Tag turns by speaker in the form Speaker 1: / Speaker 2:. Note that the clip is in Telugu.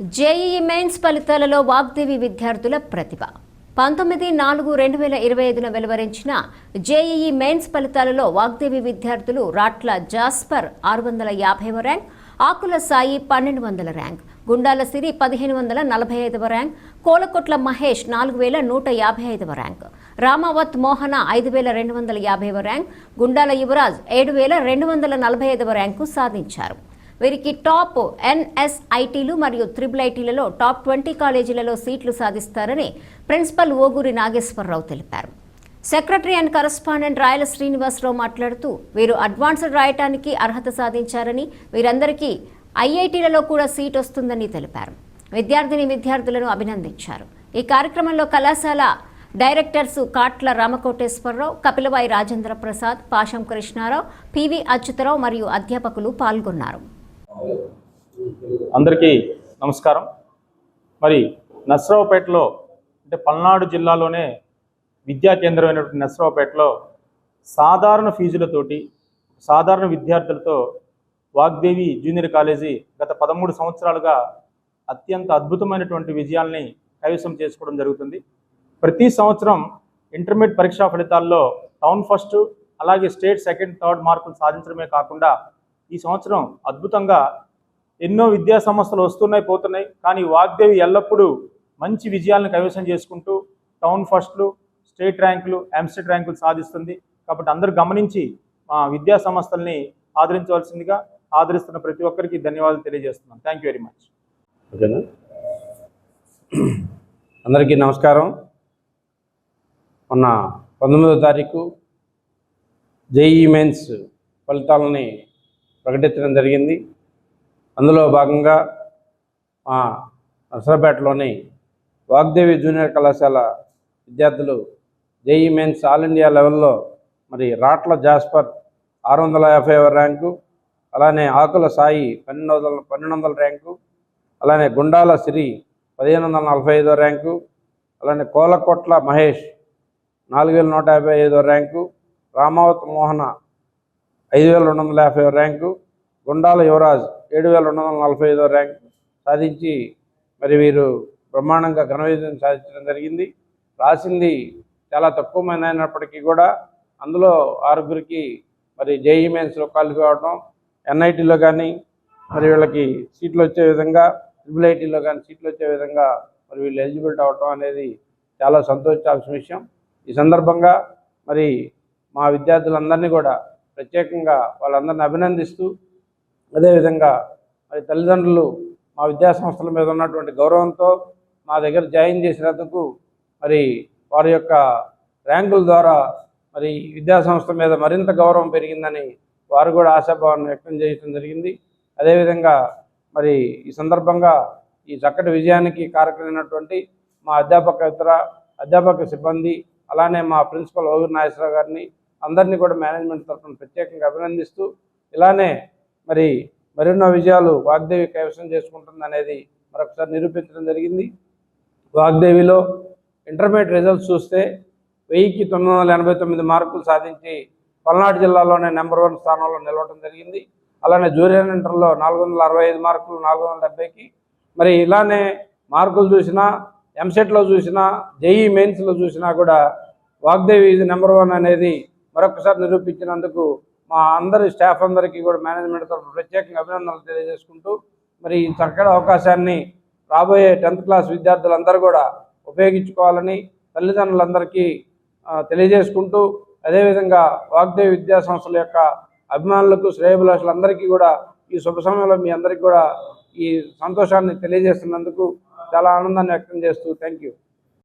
Speaker 1: జేఈఈ మెయిన్స్ ఫలితాలలో వాగ్దేవి విద్యార్థుల ప్రతిభ. పంతొమ్మిది నాలుగు రెండు వేల ఇరవై ఐదున వెలువరించిన జేఈఈ మెయిన్స్ ఫలితాలలో వాగ్దేవి విద్యార్థులు రాట్ల జాస్పర్ ఆరు వందల యాభైవ ర్యాంక్ ఆకుల సాయి పన్నెండు వందల ర్యాంక్ గుండాల సిరి పదిహేను వందల నలభై ఐదవ ర్యాంక్ కోలకొట్ల మహేష్ నాలుగు వేల నూట యాభై ఐదవ ర్యాంక్ రామావత్ మోహన ఐదు వేల రెండు వందల యాభైవ ర్యాంక్ గుండాల యువరాజ్ ఏడు వేల రెండు వందల నలభై ఐదవ ర్యాంకు సాధించారు. వీరికి టాప్ ఎన్ఎస్ఐటీలు మరియు త్రిబుల్ ఐటీలలో టాప్ ట్వంటీ కాలేజీలలో సీట్లు సాధిస్తారని ప్రిన్సిపల్ ఓగూరి నాగేశ్వరరావు తెలిపారు. Secretary and correspondent Rayala Srinivasa Rao మాట్లాడుతూ వీరు అడ్వాన్స్డ్ రాయటానికి అర్హత సాధించారని వీరందరికీ ఐఐటీలలో కూడా సీట్ వస్తుందని తెలిపారు. విద్యార్థిని విద్యార్థులను అభినందించారు. ఈ కార్యక్రమంలో కళాశాల directors Katla Ramakoteswararao Kapilavai Rajendra Prasad Pasam Krishnarao P V Achyuta Rao మరియు అధ్యాపకులు పాల్గొన్నారు.
Speaker 2: అందరికీ నమస్కారం. మరి నర్సరావుపేటలో అంటే పల్నాడు జిల్లాలోనే విద్యా కేంద్రమైనటువంటి నర్సరావుపేటలో సాధారణ ఫీజులతోటి సాధారణ విద్యార్థులతో వాగ్దేవి జూనియర్ కాలేజీ గత పదమూడు సంవత్సరాలుగా అత్యంత అద్భుతమైనటువంటి విజయాల్ని కైవసం చేసుకోవడం జరుగుతుంది. ప్రతి సంవత్సరం ఇంటర్మీడియట్ పరీక్షా ఫలితాల్లో టౌన్ ఫస్ట్ అలాగే స్టేట్ సెకండ్ థర్డ్ మార్కులు సాధించడమే కాకుండా ఈ సంవత్సరం అద్భుతంగా ఎన్నో విద్యా సంస్థలు వస్తున్నాయి పోతున్నాయి. కానీ వాగ్దేవి ఎల్లప్పుడూ మంచి విజయాలను కైవసం చేసుకుంటూ టౌన్ ఫస్ట్లు స్టేట్ ర్యాంకులు ఎంస్టేట్ ర్యాంకులు సాధిస్తుంది. కాబట్టి అందరూ గమనించి మా విద్యా సంస్థల్ని ఆదరించవలసిందిగా ఆదరిస్తున్న ప్రతి ఒక్కరికి ధన్యవాదాలు తెలియజేస్తున్నాను. థ్యాంక్ యూ వెరీ మచ్
Speaker 3: ఓకేనా? అందరికీ నమస్కారం. మొన్న పంతొమ్మిదో తారీఖు జేఈ మెయిన్స్ ఫలితాలని ప్రకటించడం జరిగింది. అందులో భాగంగా మా నసరపేటలోని వాగ్దేవి జూనియర్ కళాశాల విద్యార్థులు జేఈ మెయిన్స్ ఆల్ ఇండియా లెవెల్లో మరి రాట్ల జాస్పర్ ఆరు వందల యాభై ర్యాంకు అలానే ఆకుల సాయి పన్నెండు వందల పన్నెండు వందల ర్యాంకు అలానే గుండాల సిరి పదిహేను వందల నలభై ఐదో ర్యాంకు అలానే కోలకొట్ల మహేష్ నాలుగు వేల నూట యాభై ఐదో ర్యాంకు రామావత్ మోహన ఐదు వేల రెండు వందల యాభై ర్యాంకు గుండాల యువరాజ్ ఏడు వేల రెండు వందల నలభై ఐదో ర్యాంక్ సాధించి మరి వీరు బ్రహ్మాండంగా ఘన విజయం సాధించడం జరిగింది. రాసింది చాలా తక్కువ మంది అయినప్పటికీ కూడా అందులో ఆరుగురికి మరి జేఈ మెయిన్స్లో క్వాలిఫై అవడం ఎన్ఐటీలో కానీ మరి వీళ్ళకి సీట్లు వచ్చే విధంగా ట్రిపుల్ ఐటీలో కానీ సీట్లు వచ్చే విధంగా మరి వీళ్ళు ఎలిజిబిలిటీ అవటం అనేది చాలా సంతోషించాల్సిన విషయం. ఈ సందర్భంగా మరి మా విద్యార్థులందరినీ కూడా ప్రత్యేకంగా వాళ్ళందరినీ అభినందిస్తూ అదేవిధంగా మరి తల్లిదండ్రులు మా విద్యాసంస్థల మీద ఉన్నటువంటి గౌరవంతో మా దగ్గర జాయిన్ చేసినందుకు మరి వారి యొక్క ర్యాంకుల ద్వారా మరి విద్యాసంస్థ మీద మరింత గౌరవం పెరిగిందని వారు కూడా ఆశాభావాన్ని వ్యక్తం చేయడం జరిగింది. అదేవిధంగా మరి ఈ సందర్భంగా ఈ చక్కటి విజయానికి కారకులైనటువంటి మా అధ్యాపకేతర అధ్యాపక సిబ్బంది అలానే మా ప్రిన్సిపల్ ఓవీర్ నాగేశ్వరరావు గారిని అందరినీ కూడా మేనేజ్మెంట్ తరఫున ప్రత్యేకంగా అభినందిస్తూ ఇలానే మరి మరెన్నో విజయాలు వాగ్దేవి కైవసం చేసుకుంటుంది అనేది మరొకసారి నిరూపించడం జరిగింది. వాగ్దేవిలో ఇంటర్మీడియట్ రిజల్ట్స్ చూస్తే వెయ్యికి తొమ్మిది వందల ఎనభై తొమ్మిది మార్కులు సాధించి పల్నాడు జిల్లాలోనే నెంబర్ వన్ స్థానంలో నిలవడం జరిగింది. అలానే జూనియర్ ఇంటర్లో నాలుగు వందల అరవై ఐదు మార్కులు నాలుగు వందల డెబ్బైకి. మరి ఇలానే మార్కులు చూసినా ఎంసెట్లో చూసినా జేఈ మెయిన్స్లో చూసినా కూడా వాగ్దేవి ఇది నెంబర్ వన్ అనేది మరొకసారి నిరూపించినందుకు మా అందరి స్టాఫ్ అందరికీ కూడా మేనేజ్మెంట్ తరఫున ప్రత్యేకంగా అభినందనలు తెలియజేసుకుంటూ మరి ఈ చక్కటి అవకాశాన్ని రాబోయే టెన్త్ క్లాస్ విద్యార్థులందరూ కూడా ఉపయోగించుకోవాలని తల్లిదండ్రులందరికీ తెలియజేసుకుంటూ అదేవిధంగా వాగ్దేవి విద్యా సంస్థల యొక్క అభిమానులకు శ్రేయభిలాషులందరికీ కూడా ఈ శుభ సమయంలో మీ అందరికీ కూడా ఈ సంతోషాన్ని తెలియజేస్తున్నందుకు చాలా ఆనందాన్ని వ్యక్తం చేస్తూ థ్యాంక్ యూ